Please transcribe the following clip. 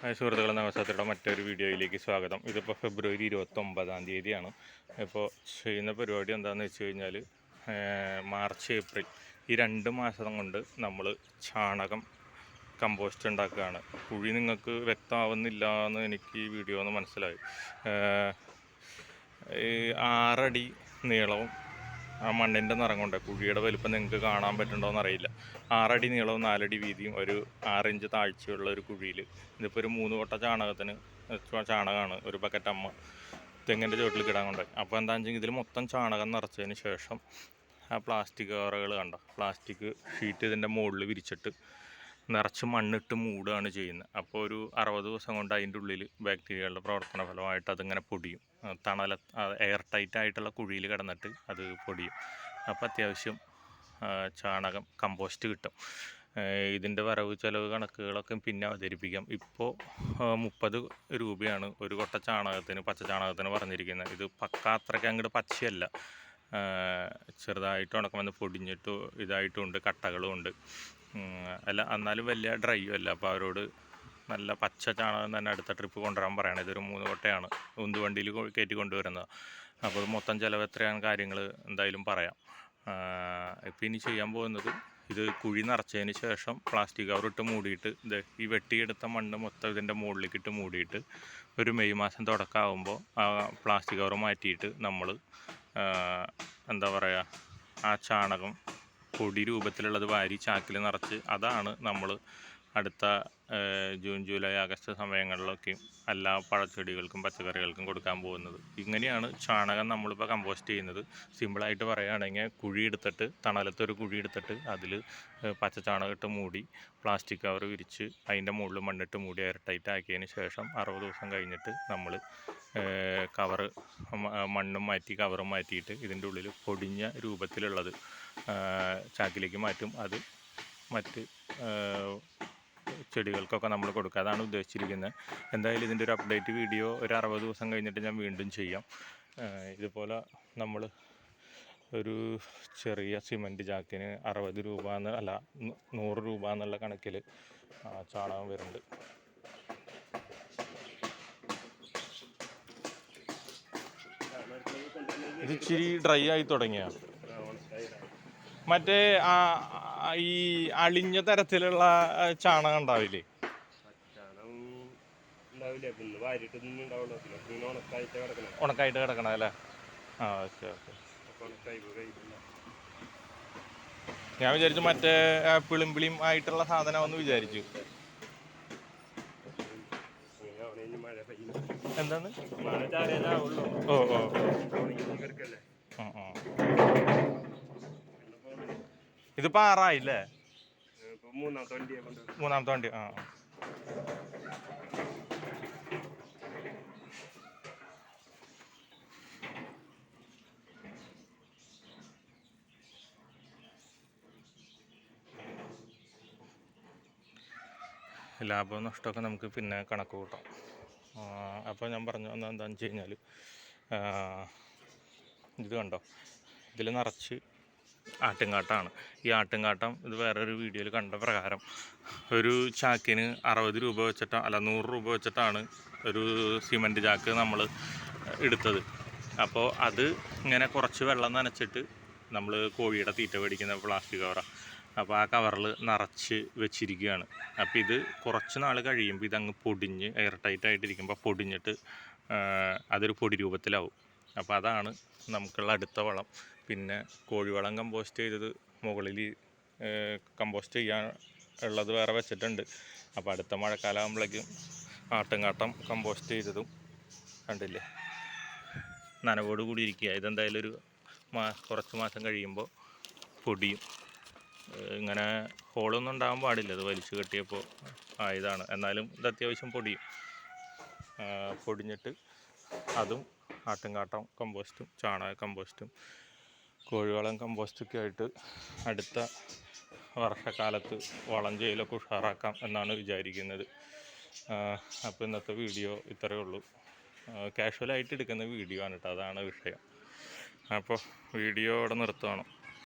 Hi സുഹൃത്തുക്കളെ നമസ്കാരത്തിലുള്ള മറ്റൊരു വീഡിയോയിലേക്ക് സ്വാഗതം. ഇതിപ്പോൾ ഫെബ്രുവരി ഇരുപത്തൊമ്പതാം തീയതിയാണ്. ഇപ്പോൾ ചെയ്യുന്ന പരിപാടി എന്താണെന്ന് വെച്ച് കഴിഞ്ഞാൽ മാർച്ച് ഏപ്രിൽ ഈ രണ്ട് മാസം കൊണ്ട് നമ്മൾ ചാണകം കമ്പോസ്റ്റ് ഉണ്ടാക്കുകയാണ്. കുഴി നിങ്ങൾക്ക് വ്യക്തമാവുന്നില്ല എന്ന് എനിക്ക് ഈ വീഡിയോ ഒന്ന് മനസ്സിലായി. ആറടി നീളവും ആ മണ്ണിന്റെ നിറം കൊണ്ട് കുഴിയുടെ വലിപ്പം നിങ്ങൾക്ക് കാണാൻ പറ്റുന്നുണ്ടോയെന്ന് അറിയില്ല. ആറടി നീളവും നാലടി വീതിയും ഒരു ആറിഞ്ച് താഴ്ചയുള്ള ഒരു കുഴിയിൽ. ഇതിപ്പോൾ ഒരു മൂന്ന് കൊട്ട ചാണകത്തിന് ചാണകമാണ് ഒരു ബക്കറ്റ് അമ്മ തെങ്ങിന്റെ ചുവട്ടിൽ കിടാൻ കൊണ്ട്. അപ്പോൾ എന്താണെന്ന് വെച്ചെങ്കിൽ ഇതിൽ മൊത്തം ചാണകം നിറച്ചതിന് ശേഷം ആ പ്ലാസ്റ്റിക് കവറുകൾ കണ്ട? പ്ലാസ്റ്റിക് ഷീറ്റ് ഇതിന്റെ മുകളിൽ വിരിച്ചിട്ട് നിറച്ച് മണ്ണിട്ട് മൂടുകയാണ് ചെയ്യുന്നത്. അപ്പോൾ ഒരു അറുപത് ദിവസം കൊണ്ട് അതിന്റെ ഉള്ളിൽ ബാക്ടീരിയകളുടെ പ്രവർത്തന ഫലമായിട്ട് അതിങ്ങനെ പൊടിയും. തണല എയർ ടൈറ്റ് ആയിട്ടുള്ള കുഴിയിൽ കിടന്നിട്ട് അത് പൊടിയും. അപ്പോൾ അത്യാവശ്യം ചാണകം കമ്പോസ്റ്റ് കിട്ടും. ഇതിന്റെ വരവ് ചെലവ് കണക്കുകളൊക്കെ പിന്നെ അവതരിപ്പിക്കാം. ഇപ്പോൾ മുപ്പത് രൂപയാണ് ഒരു കൊട്ട ചാണകത്തിന് പച്ച ചാണകത്തിന് പറഞ്ഞിരിക്കുന്നത്. ഇത് പക്ക അത്രയ്ക്ക് അങ്ങോട്ട് പച്ചയല്ല. ചെറുതായിട്ട് ഉണക്കം വന്ന് പൊടിഞ്ഞിട്ട് ഇതായിട്ടുമുണ്ട് കട്ടകളും ഉണ്ട്. അല്ല എന്നാലും വലിയ ഡ്രൈവ് അല്ല. അപ്പോൾ അവരോട് നല്ല പച്ച ചാണകം തന്നെ അടുത്ത ട്രിപ്പ് കൊണ്ടുവരാൻ പറയണം. ഇതൊരു മൂന്ന് കൊട്ടയാണ്. ഉന്തുവണ്ടിയിൽ കയറ്റി കൊണ്ടുവരുന്നത്. അപ്പോൾ മൊത്തം ചിലവ് എത്രയാണ് കാര്യങ്ങൾ എന്തായാലും പറയാം. ഇപ്പം ഇനി ചെയ്യാൻ പോകുന്നത് ഇത് കുഴി നിറച്ചതിന് ശേഷം പ്ലാസ്റ്റിക് കവർ ഇട്ട് മൂടിയിട്ട് ഇത് ഈ വെട്ടിയെടുത്ത മണ്ണ് മൊത്തം ഇതിന്റെ മുകളിലേക്ക് ഇട്ട് മൂടിയിട്ട് ഒരു മെയ് മാസം തുടക്കമാകുമ്പോൾ ആ പ്ലാസ്റ്റിക് കവർ മാറ്റിയിട്ട് നമ്മൾ എന്താ പറയുക ആ ചാണകം പൊടി രൂപത്തിലുള്ളത് വാരി ചാക്കിൽ നിറച്ച് അതാണ് നമ്മൾ അടുത്ത ജൂൺ ജൂലൈ ആഗസ്റ്റ് സമയങ്ങളിലൊക്കെയും എല്ലാ പഴച്ചെടികൾക്കും പച്ചക്കറികൾക്കും കൊടുക്കാൻ പോകുന്നത്. ഇങ്ങനെയാണ് ചാണകം നമ്മളിപ്പോൾ കമ്പോസ്റ്റ് ചെയ്യുന്നത്. സിമ്പിളായിട്ട് പറയുകയാണെങ്കിൽ കുഴി എടുത്തിട്ട് തണലത്തൊരു കുഴി എടുത്തിട്ട് അതിൽ പച്ച ചാണകം ഇട്ട് മൂടി പ്ലാസ്റ്റിക് കവർ വിരിച്ച് അതിന്റെ മുകളിൽ മണ്ണിട്ട് മൂടി എയർ ടൈറ്റ് ആക്കിയതിന് ശേഷം അറുപത് ദിവസം കഴിഞ്ഞിട്ട് നമ്മൾ കവർ മണ്ണും മാറ്റി കവറും മാറ്റിയിട്ട് ഇതിന്റെ ഉള്ളിൽ പൊടിഞ്ഞ രൂപത്തിലുള്ളത് ചാക്കിലേക്ക് മാറ്റും. അത് മറ്റ് ചെടികൾക്കൊക്കെ നമ്മൾ കൊടുക്കുക അതാണ് ഉദ്ദേശിച്ചിരിക്കുന്നത്. എന്തായാലും ഇതിന്റെ ഒരു അപ്ഡേറ്റ് വീഡിയോ ഒരു അറുപത് ദിവസം കഴിഞ്ഞിട്ട് ഞാൻ വീണ്ടും ചെയ്യാം. ഇതുപോലെ നമ്മൾ ഒരു ചെറിയ സിമന്റ് ചാക്കിന് അറുപത് രൂപ എന്ന് അല്ല നൂറ് രൂപ എന്നുള്ള കണക്കിൽ ചാണകം വരുന്നുണ്ട്. ഇത് ഇച്ചിരി ഡ്രൈ ആയി തുടങ്ങിയ? മറ്റേ ആ ഈ അളിഞ്ഞ തരത്തിലുള്ള ചാണകം ഉണ്ടാവില്ലേ? ഉണക്കായിട്ട് കിടക്കണം. അല്ലേ? ആ ഓക്കെ ഓക്കെ. ഞാൻ വിചാരിച്ചു മറ്റേ പിളിമ്പിളിയും ആയിട്ടുള്ള സാധനമെന്ന് വിചാരിച്ചു. എന്താണ് ഓ ഓ. ഓ ഓ ഇതിപ്പോ ആറായില്ലേ? മൂന്നാമത്തെ വണ്ടിയെ കൊണ്ട് മൂന്നാമത്തെ വണ്ടി ആ. ലാഭവും നഷ്ടമൊക്കെ നമുക്ക് പിന്നെ കണക്ക് കൂട്ടാം. അപ്പോൾ ഞാൻ പറഞ്ഞു എന്താണെന്ന് വെച്ച് കഴിഞ്ഞാൽ ഇത് കണ്ടോ? ഇതിൽ നിറച്ച് ആട്ടുംകാട്ടാണ്. ഈ ആട്ടുംകാട്ടം ഇത് വേറൊരു വീഡിയോയിൽ കണ്ട പ്രകാരം ഒരു ചാക്കിന് അറുപത് രൂപ വെച്ചിട്ടാണ് അല്ല നൂറ് രൂപ വെച്ചിട്ടാണ് ഒരു സിമന്റ് ചാക്ക് നമ്മൾ എടുത്തത്. അപ്പോൾ അത് ഇങ്ങനെ കുറച്ച് വെള്ളം നനച്ചിട്ട് നമ്മൾ കോഴിയുടെ തീറ്റ മേടിക്കുന്ന പ്ലാസ്റ്റിക് കവറാണ് അപ്പോൾ ആ കവറിൽ നിറച്ച് വെച്ചിരിക്കുകയാണ്. അപ്പോൾ ഇത് കുറച്ച് നാൾ കഴിയുമ്പോൾ ഇതങ്ങ് പൊടിഞ്ഞ് എയർ ടൈറ്റ് ആയിട്ടിരിക്കുമ്പോൾ പൊടിഞ്ഞിട്ട് അതൊരു പൊടി രൂപത്തിലാവും. അപ്പോൾ അതാണ് നമുക്കുള്ള അടുത്ത വളം. പിന്നെ കോഴിവളം കമ്പോസ്റ്റ് ചെയ്തത് മുകളിൽ കമ്പോസ്റ്റ് ചെയ്യാൻ ഉള്ളത് വേറെ വെച്ചിട്ടുണ്ട്. അപ്പോൾ അടുത്ത മഴക്കാലം ആകുമ്പോഴേക്കും ആട്ടുംകാട്ടം കമ്പോസ്റ്റ് ചെയ്തതും കണ്ടില്ലേ? നനവോട് കൂടി ഇരിക്കുക ഇതെന്തായാലും ഒരു മാ കുറച്ച് മാസം കഴിയുമ്പോൾ പൊടിയും ഇങ്ങനെ ഹോളൊന്നും ഉണ്ടാകാൻ പാടില്ല. അത് വലിച്ചു കെട്ടിയപ്പോൾ ആയതാണ്. എന്നാലും ഇത് അത്യാവശ്യം പൊടിയും. പൊടിഞ്ഞിട്ട് അതും ആട്ടുംകാട്ടം കമ്പോസ്റ്റും ചാണക കമ്പോസ്റ്റും കോഴിവളം കമ്പോസ്റ്റൊക്കെ ആയിട്ട് അടുത്ത വർഷക്കാലത്ത് വളം ചെയ്യലൊക്കെ ഉഷാറാക്കാം എന്നാണ് വിചാരിക്കുന്നത്. അപ്പോൾ ഇന്നത്തെ വീഡിയോ ഇത്രയേ ഉള്ളൂ. കാഷ്വലായിട്ട് എടുക്കുന്ന വീഡിയോ ആണ് കേട്ടോ അതാണ് വിഷയം. അപ്പോൾ വീഡിയോ ഇവിടെ നിർത്തുകയാണ്